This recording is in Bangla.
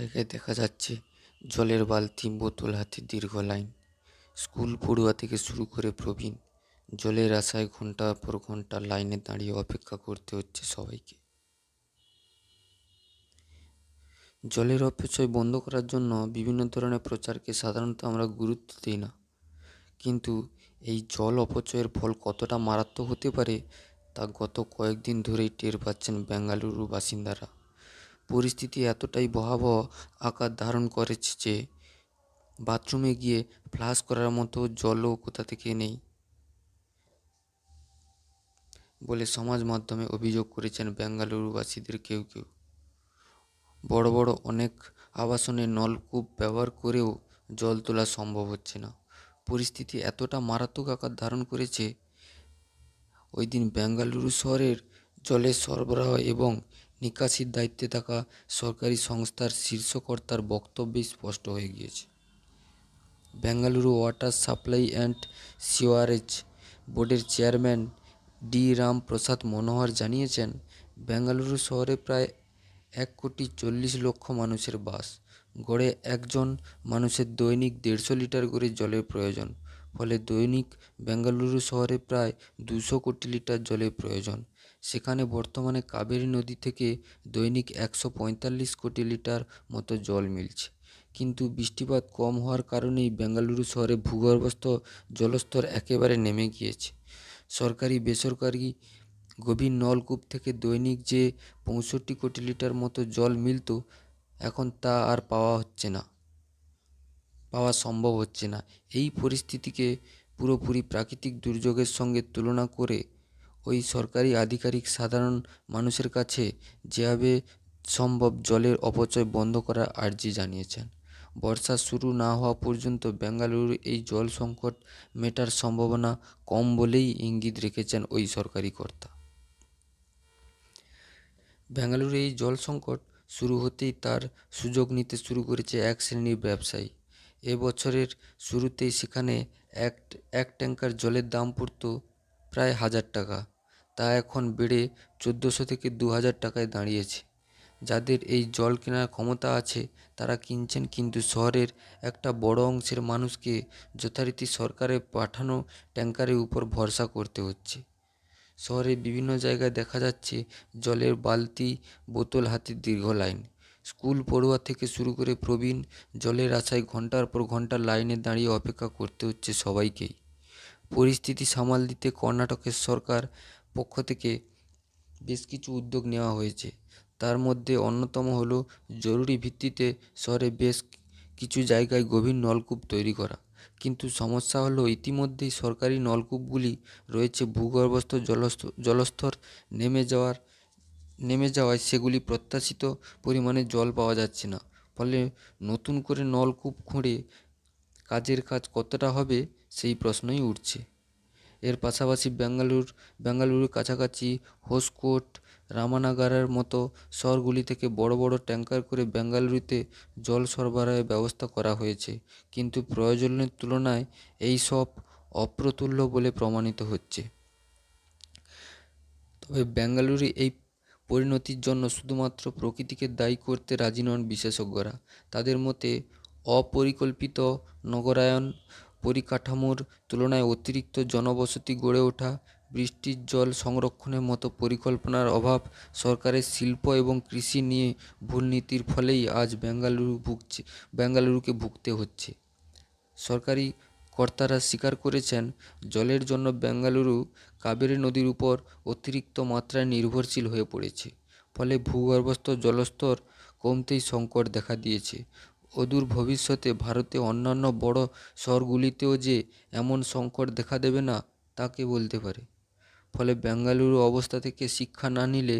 জায়গায় দেখা যাচ্ছে জলের বালতি বোতল হাতে দীর্ঘ লাইন। স্কুল পড়ুয়া থেকে শুরু করে প্রবীণ, জলের আশায় ঘণ্টার পর ঘণ্টা লাইনে দাঁড়িয়ে অপেক্ষা করতে হচ্ছে সবাইকে। জলের অপচয় বন্ধ করার জন্য বিভিন্ন ধরনের প্রচারকে সাধারণত আমরা গুরুত্ব দিই না। কিন্তু এই জল অপচয়ের ফল কতটা মারাত্মক হতে পারে তা গত কয়েকদিন ধরেই টের পাচ্ছেন বেঙ্গালুরু বাসিন্দারা। পরিস্থিতি এতটাই ভয়াবহ আকার ধারণ করেছে যে বাথরুমে গিয়ে ফ্লাশ করার মতো জলও কোথা থেকে নেই বলে সমাজ মাধ্যমে অভিযোগ করেছেন বেঙ্গালুরুবাসীদের কেউ কেউ। বড় বড় অনেক আবাসনে নলকূপ ব্যবহার করেও জল তোলা সম্ভব হচ্ছে না। পরিস্থিতি এতটা মারাত্মক আকার ধারণ করেছে, ওই দিন বেঙ্গালুরু শহরের জলের সরবরাহ এবং নিকাশির দায়িত্বে থাকা সরকারি সংস্থার শীর্ষ কর্তার বক্তব্যেই স্পষ্ট হয়ে গিয়েছে। Bengaluru water supply and sewerage বোর্ডের চেয়ারম্যান ডি রামপ্রসাদ মনোহর জানিয়েছেন, বেঙ্গালুরু শহরে প্রায় এক কোটি চল্লিশ লক্ষ মানুষের বাস, গড়ে একজন মানুষের দৈনিক দেড়শো লিটার করে জলের প্রয়োজন, ফলে দৈনিক বেঙ্গালুরু শহরে প্রায় দুশো কোটি লিটার জলের প্রয়োজন। সেখানে বর্তমানে কাবেরী নদী থেকে দৈনিক একশো পঁয়তাল্লিশ কোটি লিটার মতো জল মিলছে। কিন্তু বৃষ্টিপাত কম হওয়ার কারণেই বেঙ্গালুরু শহরে ভূগর্ভস্থ জলস্তর একেবারে নেমে গিয়েছে। সরকারি, বেসরকারি গভীর নলকূপ থেকে দৈনিক যে পঁয়ষট্টি কোটি লিটার মতো জল মিলত, এখন তা আর পাওয়া হচ্ছে না, পাওয়া সম্ভব হচ্ছে না। এই পরিস্থিতিকে পুরোপুরি প্রাকৃতিক দুর্যোগের সঙ্গে তুলনা করে ওই সরকারি আধিকারিক সাধারণ মানুষের কাছে যেভাবে সম্ভব জলের অপচয় বন্ধ করার আর্জি জানিয়েছেন। বর্ষা শুরু না হওয়া পর্যন্ত বেঙ্গালুরু এই জল সংকট মেটার সম্ভাবনা কম বলেই ইঙ্গিত রেখেছেন ওই সরকারি কর্তা। বেঙ্গালুরু এই জল সংকট শুরু হতেই তার সুযোগ নিতে শুরু করেছে এক শ্রেণির ব্যবসায়ী। এ বছরের শুরুতেই সেখানে এক এক ট্যাঙ্কার জলের দাম পড়তো প্রায় হাজার টাকা। তা এখন বেড়ে চোদ্দোশো থেকে দু হাজার টাকায় দাঁড়িয়েছে। যাদের এই জল কেনার ক্ষমতা আছে, তারা কিনছেন কিন্তু শহরের একটা বড় অংশের মানুষকে যথারীতি সরকারের পাঠানো ট্যাঙ্কারের উপর ভরসা করতে হচ্ছে। শহরে বিভিন্ন জায়গায় দেখা যাচ্ছে জলের বালতি, বোতল হাতে দীর্ঘ লাইন। স্কুল পড়ুয়া থেকে শুরু করে প্রবীণ জলের আশায় ঘণ্টার পর ঘণ্টা লাইনে দাঁড়িয়ে অপেক্ষা করতে হচ্ছে সবাইকেই। পরিস্থিতি সামাল দিতে কর্ণাটকের সরকার পক্ষ থেকে বেশ কিছু উদ্যোগ নেওয়া হয়েছে। তার মধ্যে অন্যতম হলো, জরুরি ভিত্তিতে শহরে বেশ কিছু জায়গায় গভীর নলকূপ তৈরি করা। কিন্তু সমস্যা হলো, ইতিমধ্যেই সরকারি নলকূপগুলি রয়েছে ভূগর্ভস্থ জলস্ত জলস্তর নেমে যাওয়ার, নেমে যাওয়ায় সেগুলি প্রত্যাশিত পরিমাণে জল পাওয়া যাচ্ছে না। ফলে নতুন করে নলকূপ খুঁড়ে কাজের কাজ কতটা হবে সেই প্রশ্নই উঠছে। এর পাশাপাশি বেঙ্গালুর, বেঙ্গালুরুর কাছাকাছি হোসকোট, রামানাগারের মতো শহরগুলি থেকে বড় বড় ট্যাঙ্কার করে বেঙ্গালুরুতে জল সরবরাহের ব্যবস্থা করা হয়েছে। কিন্তু প্রয়োজনের তুলনায় এই সব অপ্রতুল্য বলে প্রমাণিত হচ্ছে। তবে বেঙ্গালুরু এই পরিণতির জন্য শুধুমাত্র প্রকৃতিকে দায়ী করতে রাজি নন বিশেষজ্ঞরা। তাদের মতে, অপরিকল্পিত নগরায়ন পরিকাঠামোর তুলনায় অতিরিক্ত জনবসতি গড়ে ওঠা, বৃষ্টির জল সংরক্ষণের মতো পরিকল্পনার অভাব সরকারের শিল্প এবং কৃষি নিয়ে ভুল নীতির ফলেই আজ বেঙ্গালুরু ভুগছে, বেঙ্গালুরুকে ভুগতে হচ্ছে। সরকারি কর্তারা স্বীকার করেছেন, জলের জন্য বেঙ্গালুরু কাবেরী নদীর উপর অতিরিক্ত মাত্রায় নির্ভরশীল হয়ে পড়েছে, ফলে ভূগর্ভস্থ জলস্তর কমতেই সংকট দেখা দিয়েছে। অদূর ভবিষ্যতে ভারতে অন্যান্য বড় শহরগুলিতেও যে এমন সংকট দেখা দেবে না, তা কে বলতে পারে? ফলে বেঙ্গালুরু অবস্থা থেকে শিক্ষা না নিলে